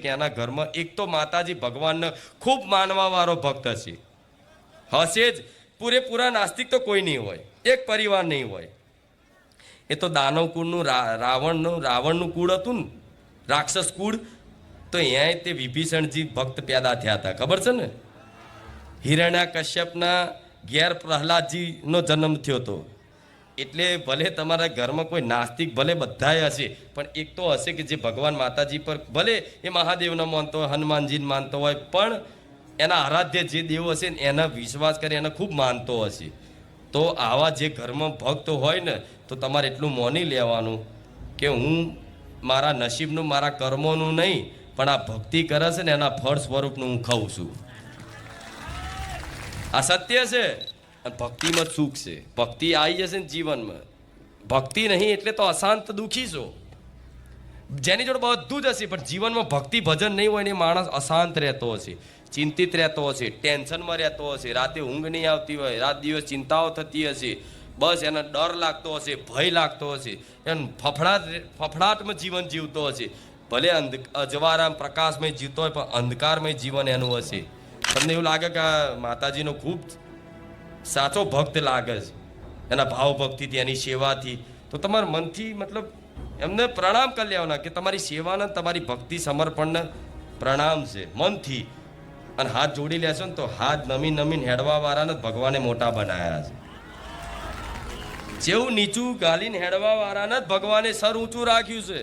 કે એના ઘરમાં એક તો માતાજી ભગવાનને ખૂબ માનવાવાળો ભક્ત છે. હશે જ. પૂરેપૂરા નાસ્તિક તો કોઈ નહીં હોય. એક પરિવાર નહીં હોય. એ તો દાનવ કુળનું રાવણનું રાવણનું કુળ હતું ને, રાક્ષસ કુળ, તો અહીંયા તે વિભીષણજી ભક્ત પેદા થયા હતા. ખબર છે ને? હિરણ્યા કશ્યપના ઘેર પ્રહલાદજીનો જન્મ થયો હતો. એટલે ભલે તમારા ઘરમાં કોઈ નાસ્તિક ભલે બધાય હશે, પણ એક તો હશે કે જે ભગવાન માતાજી પર ભલે એ મહાદેવને માનતો હોય, હનુમાનજીને માનતો હોય, પણ એના આરાધ્ય જે દેવ હશે ને એના વિશ્વાસ કરી, એને ખૂબ માનતો હશે. તો આવા જે ઘરમાં ભક્ત હોય ને, તો તમારે એટલું મોની લેવાનું કે હું મારા નસીબનું, મારા કર્મોનું નહીં, પણ આ ભક્તિ કરે છે ને એના ફળ સ્વરૂપનું હું ખાઉં છું. આ સત્ય છે. અને ભક્તિમાં સુખ છે. ભક્તિ આવી જશે ને જીવનમાં. ભક્તિ નહીં એટલે તો અશાંત દુઃખી છો. જેની જોડે બધું જ હશે, પણ જીવનમાં ભક્તિ ભજન નહીં હોય ને માણસ અશાંત રહેતો હશે, ચિંતિત રહેતો હશે, ટેન્શનમાં રહેતો હશે, રાતે ઊંઘ નહીં આવતી હોય, રાત દિવસ ચિંતાઓ થતી હશે, બસ એને ડર લાગતો હશે, ભય લાગતો હશે, એને ફફડાટ ફફડાટમાં જીવન જીવતો હશે. ભલે અંધ અજવારામ પ્રકાશમય જીવતો હોય, પણ અંધકારમય જીવન એનું હશે. તમને એવું લાગે કે માતાજીનો ખૂબ સાચો ભક્ત લાગે છે. એના ભાવ ભક્તિથી એની સેવાથી. તો તમારા મનથી મતલબ એમને પ્રણામ કરી લેવાના કે તમારી સેવાને તમારી ભક્તિ સમર્પણને પ્રણામ છે, મનથી. અને હાથ જોડી લેશો ને તો હાથ નમી નમીને હેડવા વાળાને જ ભગવાને મોટા બનાવ્યા છે. જેવું નીચું ગાલીને હેડવા વાળાને જ ભગવાને સર ઊંચું રાખ્યું છે.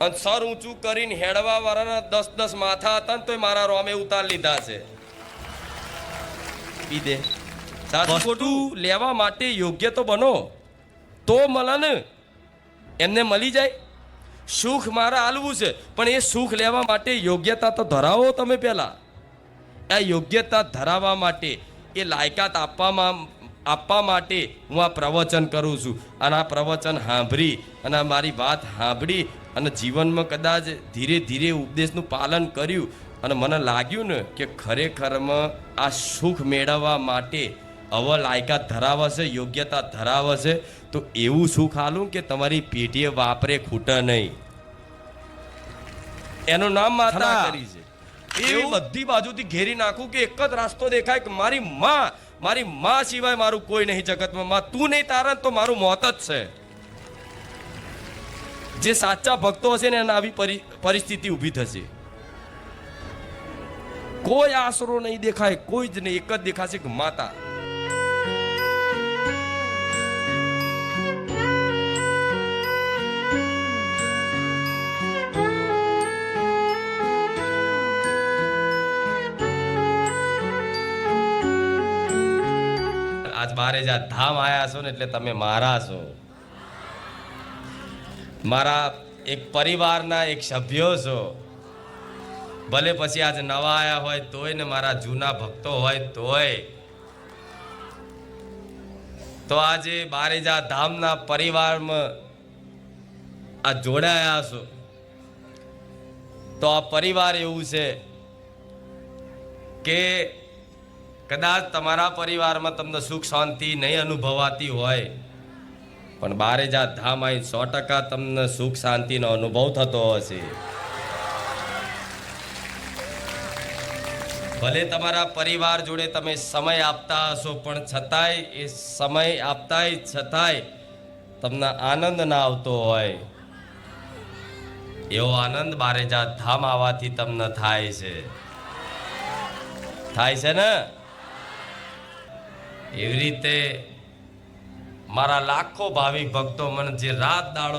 અને સર ઊંચું કરીને હેડવા વાળાના દસ દસ માથા હતા ને તોય મારા રોમે ઉતાર લીધા છે. પી દે. સાચું લેવા માટે યોગ્ય તો બનો. તો મળે એમને મળી જાય. સુખ મારે હાલવું છે પણ એ સુખ લેવા માટે યોગ્યતા તો ધરાવો તમે પહેલા આ યોગ્યતા ધરાવવા માટે એ લાયકાત આપવામાં આપવા માટે હું આ પ્રવચન કરું છું. અને આ પ્રવચન સાંભળી અને આ મારી વાત સાંભળી અને જીવનમાં કદાચ ધીરે ધીરે ઉપદેશનું પાલન કર્યું અને મને લાગ્યું ને કે ખરેખરમાં આ સુખ મેળવવા માટે હવે લાયકાત ધરાવે છે યોગ્યતા ધરાવે છે તો એવું સુખ આલું કે તમારી પેઢીએ વાપરે ખૂટે નહીં. એનું નામ માતા કરી છે. એવું બધી બાજુથી ઘેરી નાખું કે એક જ રસ્તો દેખાય કે મારી માં મારી માં સિવાય મારું કોઈ નહીં જગતમાં. માં તું નહીં તારે તો મારું મોત જ છે. જે સાચા ભક્તો હશે ને એને આવી પરિસ્થિતિ ઊભી થશે. કોઈ આશરો નહીં દેખાય કોઈ જ નહીં એક જ દેખાશે કે માતા. આજ બારે જા ધામ આયા છો ને એટલે તમે મારા છો. મારા એક પરિવારના એક સભ્યો છો. ભલે પછી આજ નવા આયા હોય તોય ને મારા જૂના ભક્તો હોય તોય. તો આજે બારેજા ધામના પરિવારમાં આ જોડાયા છો. તો આ પરિવાર એવું છે કે કદાચ તમારા પરિવારમાં તમને સુખ, શાંતિ નહીં અનુભવાતી હોય, પણ બારે જાત ધામ આવી સો ટકા તમને સુખ, શાંતિનો અનુભવ થતો હશે. ભલે તમારા પરિવાર જોડે તમે સમય આપતા હશો, પણ છતાંય એ સમય આપતાય છતાંય તમને આનંદ ના આવતો હોય. એવો આનંદ બારે જાત ધામ આવવાથી તમને થાય છે. થાય છે ને? એવી રીતે મારા લાખો ભાવિક ભક્તો મને જે રાત દાડો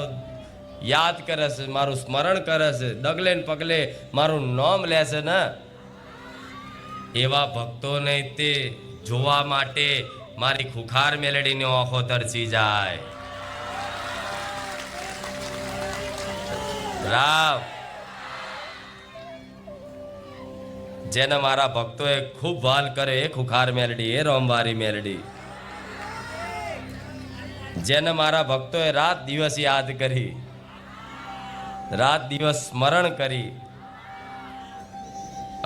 યાદ કરે છે, મારું સ્મરણ કરે છે, ડગલે પગલે મારું નામ લે છે ને, એવા ભક્તોને તે જોવા માટે મારી ખુખાર મેલડીની આંખો તરસી જાય. રામ. જેને મારા ભક્તોએ ખૂબ વાલ કરે એ ખુખાર મેલડી, એ રોમવારી મેલડી. જેને મારા ભક્તોએ રાત દિવસ યાદ કરી, રાત દિવસ સ્મરણ કરી,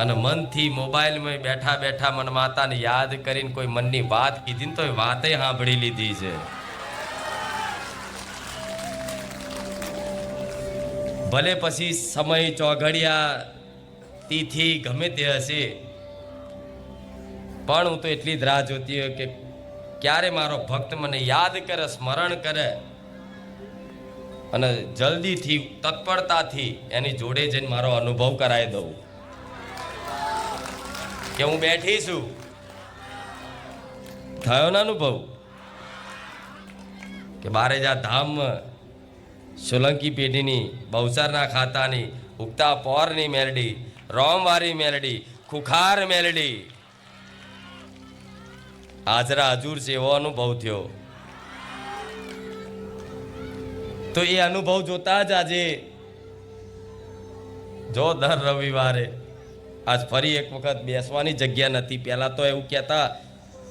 અને મનથી મોબાઈલમાં બેઠા બેઠા મન માતાને યાદ કરીને કોઈ મનની વાત કીધી ને તો એ વાતે સાંભળી લીધી છે. ભલે પછી સમય ચોઘડિયા તિથિ ગમે તે હશે. પણ હું તો એટલી જ રાહ જોતી હોય કે ક્યારે મારો ભક્ત મને યાદ કરે, સ્મરણ કરે અને જલ્દીથી, તત્પરતાથી એની જોડે જઈને મારો અનુભવ કરાવી દઉં. કે હું બેઠી છું. થયો ને અનુભવ? કે બારેજા ધામ સોલંકી પેઢીની બહુસારના ખાતાની, ઉગતા પોરની મેલડી રોમવારી મેલડી, ખુખાર મેલડી. હાજરા હજુર છે એવો અનુભવ થયો. તો એ અનુભવ જોતા જ આજે, જો દર રવિવારે, આજ ફરી એક વખત બેસવાની જગ્યા નથી. પહેલાં તો એવું કહેતા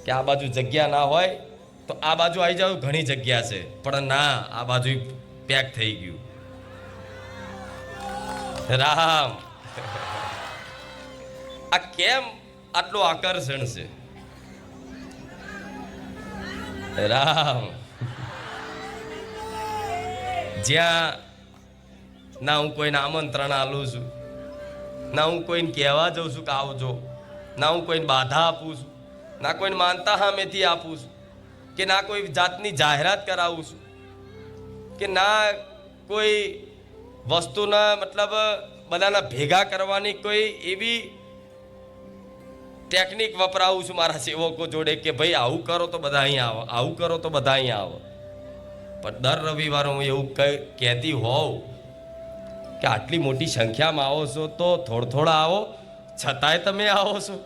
કે આ બાજુ જગ્યા ના હોય, તો આ બાજુ આવી જાવ ઘણી જગ્યા છે. પણ ના, આ બાજુ પેક થઈ ગયું. રામ. આ કેમ આટલું આકર્ષણ છે? રામ. જ્યાં, ના હું કોઈને આમંત્રણ આલું છું, ના હું કોઈને કહેવા જઉં છું કે આવજો ના હું કોઈને બાધા આપું છું, ના કોઈને માનતા સામેથી આપું છું, કે ના કોઈ જાતની જાહેરાત કરાવું છું, કે ના કોઈ વસ્તુના મતલબ બધાના ભેગા કરવાની કોઈ એવી ટેકનિક વપરાવું છું મારા સેવકો જોડે કે ભાઈ આવું કરો તો બધા અહીંયા આવો, આવું કરો તો બધા અહીંયા આવો. પણ દર રવિવારે હું એવું કંઈ કહેતી હોઉં કે આટલી મોટી સંખ્યામાં આવો છો તો થોડ થોડા આવો, છતાંય તમે આવો છો.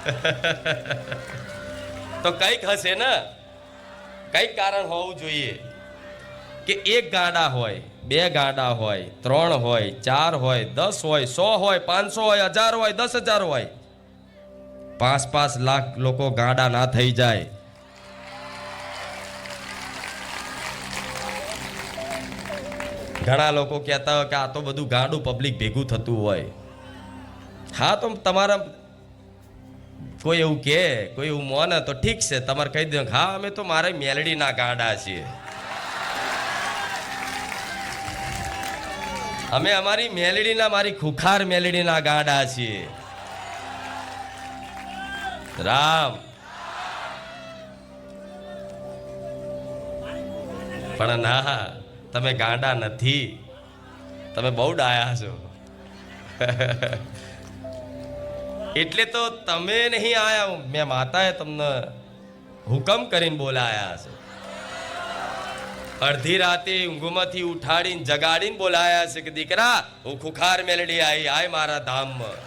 તો કંઈક હશે ને? કંઈક કારણ હોવું જોઈએ કે એક ગાડા હોય, બે ગાડા હોય, ત્રણ હોય, ચાર હોય, દસ હોય, સો હોય, પાંચસો હોય, હજાર હોય, દસ હજાર હોય. પાંચ પાંચ લાખ લોકો ગાડા ના થઈ જાય. ઘણા લોકો કહેતા હોય કે આ તો બધું ગાડું પબ્લિક ભેગું થતું હોય. હા, તો તમારા કોઈ એવું કે, કોઈ એવું મોને તો ઠીક છે, તમારે કહી દો હા, અમે તો મારે મેલડીના ગાડા છીએ. અમે અમારી મેલડીના, મારી ખુખાર મેલડીના ગાડા છીએ. રામ. પણ ના, તમે ગાંડા નથી. તમે બહુ ડાયા છો. એટલે તો તમે નહીં આયા, મેં માતાએ તમને હુકમ કરીને બોલાયા છે. અડધી રાતે ઊંઘમાંથી ઉઠાડીને જગાડીને બોલાયા છે કે દીકરા, હું ખુખાર મેલડી આવી આય મારા ધામમાં.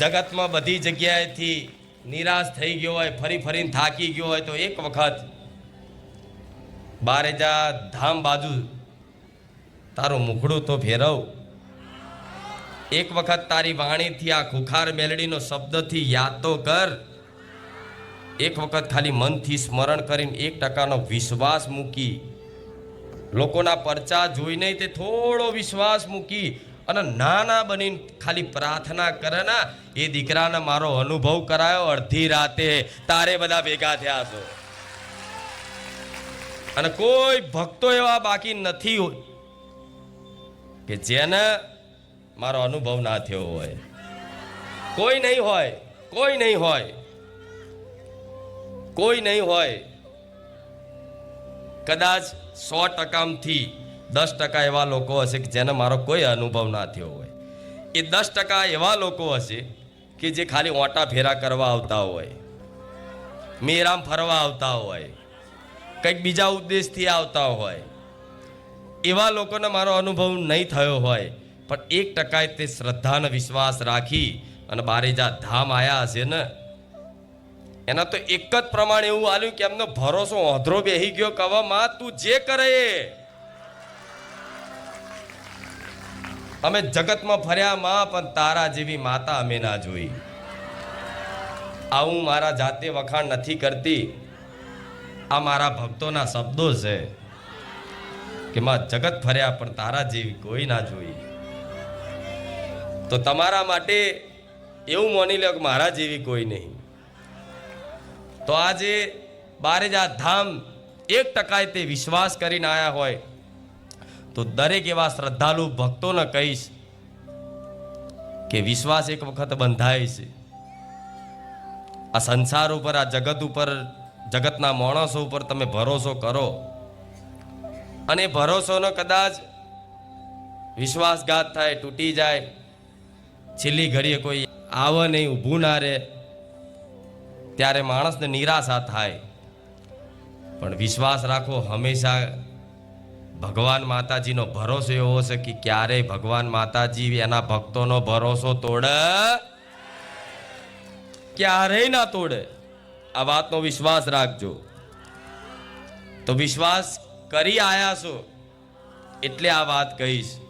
જગતમાં બધી જગ્યાએથી નિરાશ થઈ ગયો હોય, ફરી ફરીને થાકી ગયો હોય તો એક વખત બારેજા ધામ બાજુ તારું મુખડું તો ફેરવ એક વખત તારી વાણીથી આ ખુખાર મેલડીનો શબ્દથી યાદ તો કર. એક વખત ખાલી મનથી સ્મરણ કરીને એક ટકાનો વિશ્વાસ મૂકી. લોકોના પરચા જોઈને તે થોડો વિશ્વાસ મૂકી. અને નાના બનીને ખાલી પ્રાર્થના કરે ને, એ દીકરાને મારો અનુભવ કરાયો અડધી રાતે. તારે બધા ભેગા થયા છો. અને કોઈ ભક્તો એવા બાકી નથી હોય કે જેને મારો અનુભવ ના થયો હોય. કોઈ નહીં હોય, કોઈ નહીં હોય, કોઈ નહીં હોય. કદાચ સો ટકામાંથી દસ ટકા એવા લોકો હશે કે જેને મારો કોઈ અનુભવ ના થયો હોય. એ દસ ટકા એવા લોકો હશે કે જે ખાલી ઓટા ફેરા કરવા આવતા હોય, મેરામ ફરવા આવતા હોય, કંઈક બીજા ઉદ્દેશથી આવતા હોય. એવા લોકોને મારો અનુભવ નહીં થયો હોય, પણ એક ટકાએ તે શ્રદ્ધાનો વિશ્વાસ રાખી અને બારેજા ધામ આવ્યા હશે ને, એના તો એક જ પ્રમાણે એવું આલ્યું કે એમનો ભરોસો ઓધરો બેહી ગયો કવા માં તું જે કરે અમે જગતમાં ફર્યા માં, પણ તારા જેવી માતા અમે ના જોઈ. આવું મારા જાતે વખાણ નથી કરતી. આ મારા ભક્તોના શબ્દો છે કે માં, જગત ફર્યા, પણ તારા જેવી કોઈ ના જોઈ. તો તમારા માટે એવું માની લો કે મારા જેવી કોઈ નહીં. તો આજે બારેજા ધામ એક ટકાએ તે વિશ્વાસ કરીને આવ્યા હોય. તો દરેક એવા શ્રદ્ધાળુ ભક્તોને કહીશ કે વિશ્વાસ એક વખત બંધાય છે. આ સંસાર ઉપર, આ જગત ઉપર, જગતના માણસો ઉપર તમે ભરોસો કરો. અને ભરોસોનો કદાચ વિશ્વાસઘાત થાય, તૂટી જાય, છેલ્લી ઘડીએ કોઈ આવે નહીં, ઊભું ના રહે, ત્યારે માણસને નિરાશા થાય. પણ વિશ્વાસ રાખો, હંમેશા ભગવાન માતાજીનો ભરોસો એવો છે કે ક્યારેય ભગવાન માતાજી એના ભક્તોનો ભરોસો તોડે ક્યારેય ના તોડે. આ વાતનો વિશ્વાસ રાખજો. તો વિશ્વાસ કરી આયા છો એટલે આ વાત કહીશ.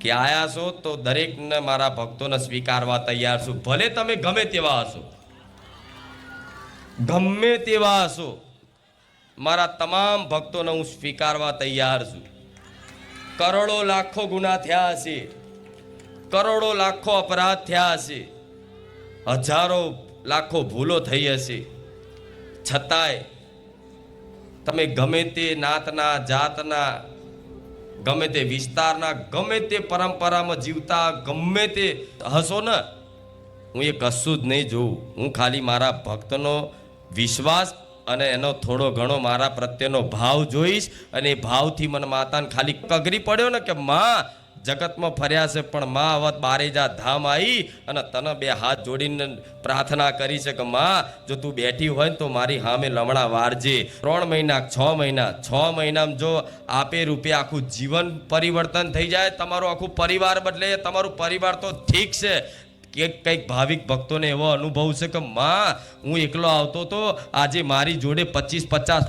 કે આયા છો તો દરેકને મારા ભક્તોને સ્વીકારવા તૈયાર છું. ભલે તમે ગમે તેવા હશો. ગમે તેવા હશો. મારા તમામ ભક્તોને હું સ્વીકારવા તૈયાર છું. કરોડો લાખો ગુના થયા હશે. કરોડો લાખો અપરાધ થયા હશે. હજારો લાખો ભૂલો થઈ હશે. છતાંય તમે ગમે તે નાતના, જાતના, ગમે તે વિસ્તારના, ગમે તે પરંપરામાં જીવતા, ગમે તે હશો ને, હું એ કશું જ નહીં જોઉં. હું ખાલી મારા ભક્તનો વિશ્વાસ અને એનો થોડો ઘણો મારા પ્રત્યેનો ભાવ જોઈશ અને એ ભાવથી મને માતાને ખાલી કગરી પડ્યો ને કે માં, જગતમાં ફર્યા છે, પણ માં અવત બારેજા ધામ આવી અને તને બે હાથ જોડીને પ્રાર્થના કરી છે કે માં, જો તું બેઠી હોય ને તો મારી સામે લમણા વારજે. ત્રણ મહિના, છ મહિના, છ મહિનામાં જો આપે રૂપે આખું જીવન પરિવર્તન થઈ જાય, તમારું આખું પરિવાર બદલે, તમારું પરિવાર તો ઠીક છે કે કંઈક ભાવિક ભક્તોને એવો અનુભવ છે કે, માં, હું એકલો આવતો તો આજે મારી જોડે પચીસ પચાસ